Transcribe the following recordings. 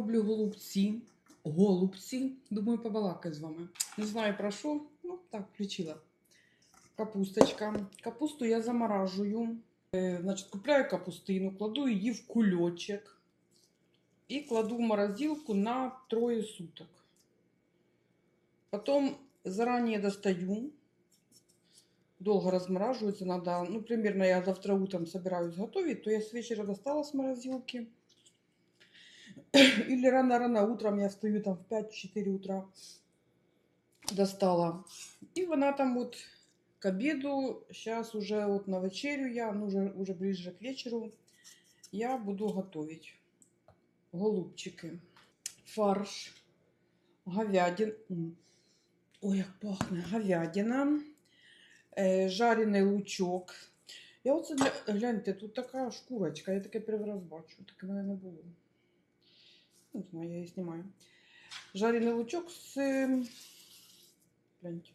роблю голубці. Голубці. Думаю, побалакаю з вами. Не знаю про що. Ну, так, включила. Капусточка. Капусту я заморажую. Е, Значить, купляю капустину, кладу її в кульочок і кладу в морозилку на трое суток. Потом заранее достаю. Долго размораживается, надо, ну, примерно я завтра утром собираюсь готовить, то я с вечера достала с морозилки. Или рано-рано утром я встаю там в 5-4 утра, достала. И она там вот к обеду, сейчас уже вот на вечерю я, ну, уже, уже ближе к вечеру, я буду готовить голубчики, фарш, говядин. Ой, як пахне, говядина, е, жарений лучок. Я оце гляньте, тут така шкурочка, я таке перший раз бачу, таке мене не було. Не знаю, я її знімаю. Жарений лучок з, гляньте,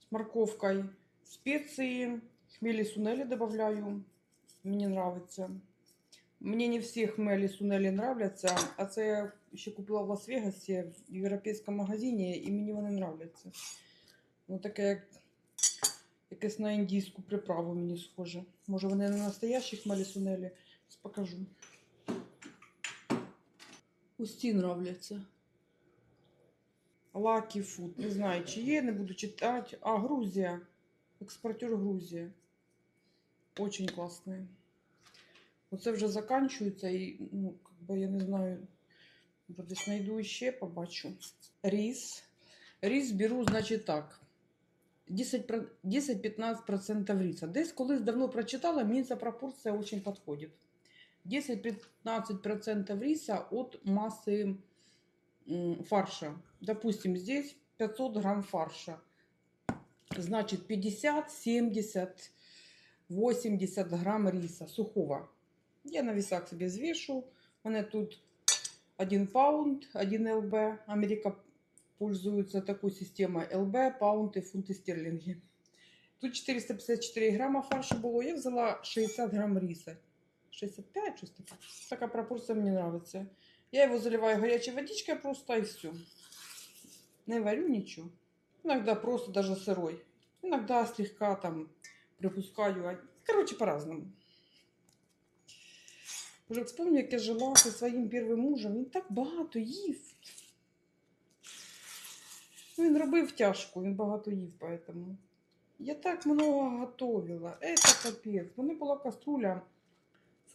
з морковкою, спеції, хмелі сунелі добавляю. Мені нравиться. Мені не всі хмелі сунелі нравляться, а це я ще купила в Лас-Вегасі в європейському магазині, і мені вони нравляться. Ну, таке як якесь на індійську приправу мені схоже. Може, вони не настоящі хмелі сунелі. Зараз покажу. Усі нравляться. Lucky Food. Не знаю, чи є, не буду читати. А, Грузія. Експортер Грузія. Очень классные. Оце вже заканчується і, ну, как би, я не знаю, десь знайду ще, побачу. Рис. Рис беру, значить, так. 10 про- 10-15% риса. Десь колись давно прочитала, мені ця пропорція очень підходить. 10-15% риса от массы фарша. Допустим, здесь 500 грамм фарша. Значит, 50, 70, 80 грамм риса сухого. Я на весах себе взвешу. У мене тут 1 паунд, 1 ЛБ. Америка пользуется такой системой ЛБ, паунд и фунты стерлинги. Тут 454 грамма фаршу було. Я взяла 60 грамм риса. 65, щось таке. Така пропорція мені нравится. Я его заливаю горячей водичкой просто и все. Не варю ничего. Иногда просто даже сырой. Иногда слегка там припускаю. а- Короче, по-разному. Уже вспомню, як я жила зі своїм першим мужем. Він так багато їв. Ну, Він робив тяжко, він багато їв, поэтому. Я так много готовила. Это капець. У мене була каструля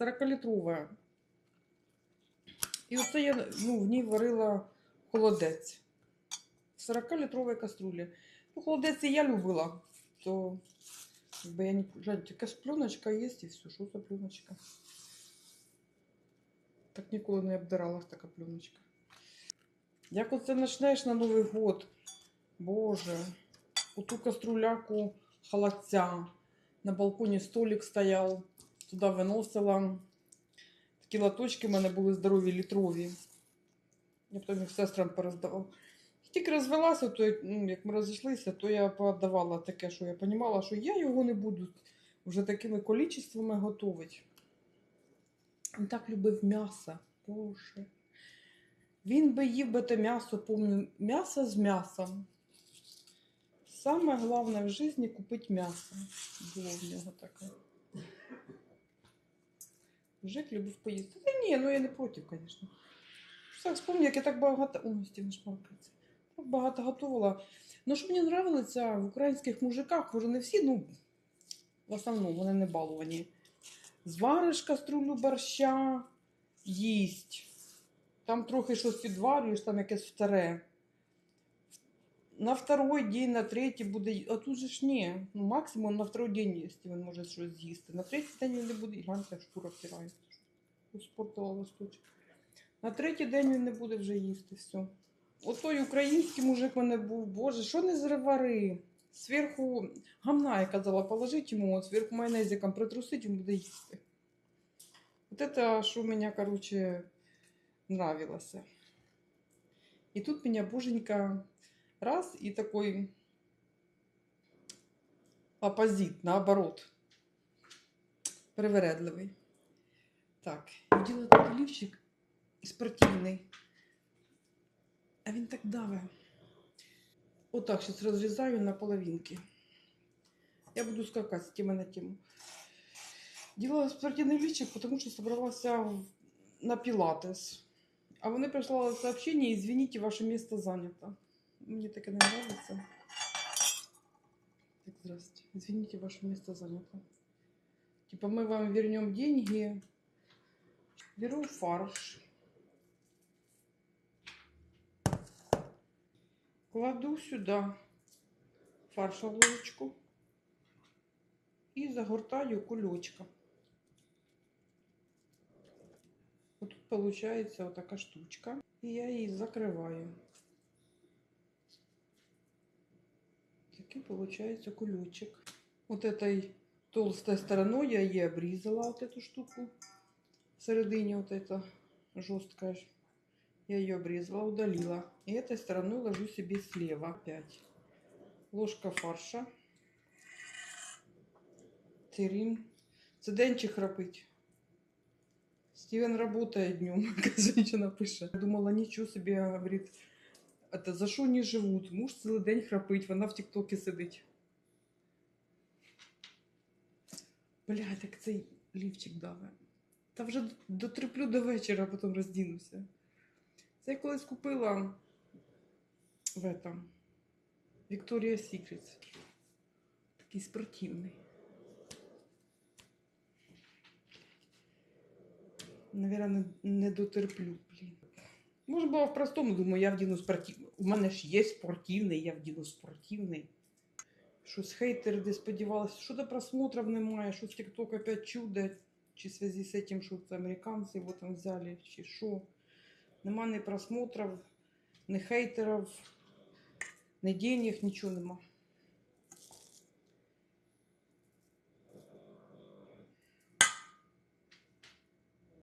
40-літрова. І оце я ну, в ній варила холодець. В 40-літровій каструлі. Ну, холодець я любила, то якби я не Гляньте, якась пленочка є і все. Що за пленочка? Так ніколи не обдиралась така пленочка. Як оце почнеш на Новий год? Боже, оту каструляку холодця. На балконі столик стояв, туди виносила. Такі латочки в мене були здорові, літрові. Я потім їх сестрам пороздавала. Тільки розвелася, то ну, як ми розійшлися, то я подавала таке, що я розуміла, що я його не буду вже такими количествами готувати. Він так любив м'ясо. Боже. Він би їв би те м'ясо, помню, м'ясо з м'ясом. Саме головне в житті купити м'ясо. Було в нього таке. Жик любив поїсти. Та ні, ну я не проти, звісно. Все, вспомню, як я так багато. О, стіна шмаркається. Так багато готувала. Ну, що мені нравилося в українських мужиках, може не всі, ну, в основному вони не баловані. Звариш каструлю борща, їсть. Там трохи щось підварюєш, там якесь вторе. На второй день, на третій буде. А тут же ж ні. Ну, максимум на второй день, якщо він може щось з'їсти. На третій день він не буде. Гляньте, шкура втирається. Спортила листочок. На третій день він не буде вже їсти все. От той український мужик мене був, боже, що не зривари. Зверху гамна, я казала, положить йому, от зверху майонезиком притрусить, він буде їсти. Вот это, что меня, короче, нравилось. И тут меня боженька раз и такой оппозит, наоборот. Привередливий. Так, вділа тут олівчик і спортивний. А він так даве. Отак зараз розрізаю на половинки. Я буду скакати з теми на тему. Делала спортивный личик, потому что собралася на пилатес. А вони прислали сообщение, извините, ваше место занято. Мне так и нравится. Так, здрасте. Извините, ваше место занято. Типа мы вам вернем деньги. Беру фарш. Кладу сюда фарша в ложечку и загортаю. Вот тут получается вот такая штучка. И я її закрываю. Такий получается кулечек. Вот этой толстой стороной я ей обрезала вот эту штуку. В середине вот это жесткая. ж. Я ее обрезала, удалила. И этой стороной ложу себе слева опять. Ложка фарша. Терін. Це день чи храпить? Стівен работає днем, як женщина пише. Думала, нічого собі, говорить, это за що не живуть? Муж цілий день храпить, вона в тіктокі сидить. Бля, так цей лівчик даве. Та вже дотреплю до вечора, а потім роздінуся. Це я колись купила в этом Victoria's Secret. Такий спортивний. Наверное, не, дотерплю. Може було в простому, думаю, я вдіну спортивний. У мене ж є спортивний, я вдіну спортивний. Щось хейтери десь сподівалися, що до просмотрів немає, що TikTok опять чудо, чи в связи з цим, що це американці його там взяли, чи що. Нема ні просмотрів, ні хейтерів, ні денег, нічого нема.